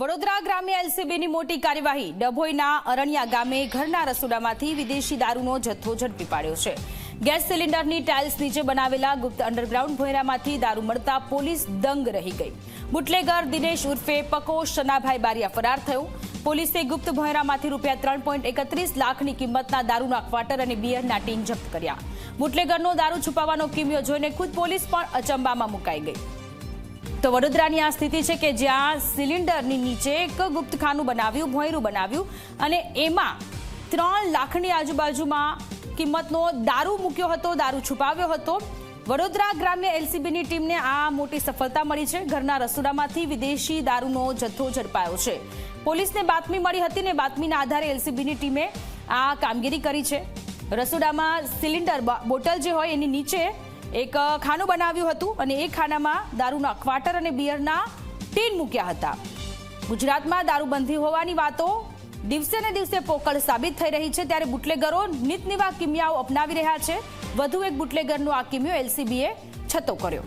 વડોદરા ગ્રામ્ય એલસીબીની મોટી કાર્યવાહી ડભોઈના અરણ્યા ગામે ઘરના રસોડામાંથી વિદેશી દારૂનો જથ્થો ઝડપી પાડ્યો છે. ગેસ સિલિન્ડરની ટાઇલ્સ નીચે બનાવેલા ગુપ્ત અંડરગ્રાઉન્ડ ભોયરામાંથી દારૂ મળતા પોલીસ દંગ રહી ગઈ. બુટલેગર દિનેશ ઉર્ફે પકો શનાભાઈ બારિયા ફરાર થયો. પોલીસે ગુપ્ત ભોયરામાંથી રૂપિયા ત્રણ પોઈન્ટ એકત્રીસ લાખની કિંમતના દારૂના ક્વાર્ટર અને બિયરના ટીન જપ્ત કર્યા. બુટલેગરનો દારૂ છુપાવવાનો કિમિયો જોઈને ખુદ પોલીસ પણ અચંબામાં મુકાઈ ગઈ. તો વડોદરાની આ સ્થિતિ છે કે જ્યાં સિલિન્ડરની નીચે એક ગુપ્તખાનું બનાવ્યું, ભોંયરું બનાવ્યું અને એમાં ત્રણ લાખની આજુબાજુમાં કિંમતનો દારૂ મૂક્યો હતો, દારૂ છુપાવ્યો હતો. વડોદરા ગ્રામ્ય એલસીબીની ટીમને આ મોટી સફળતા મળી છે. ઘરના રસોડામાંથી વિદેશી દારૂનો જથ્થો ઝડપાયો છે. પોલીસને બાતમી મળી હતી ને બાતમીના આધારે એલસીબીની ટીમે આ કામગીરી કરી છે. રસોડામાં સિલિન્ડર બોટલ જે હોય એની નીચે એક ખાનું બનાવ્યું હતું અને એ ખાનામાં દારૂના ક્વાર્ટર અને બિયરના ટીન મૂક્યા હતા. ગુજરાતમાં દારૂબંધી હોવાની વાતો દિવસે ને દિવસે પોકળ સાબિત થઈ રહી છે. ત્યારે બુટલેગરો નિતનિવા કિમિયાઓ અપનાવી રહ્યા છે. વધુ એક બુટલેગરનો આ કિમિયો એલસીબીએ છતો કર્યો.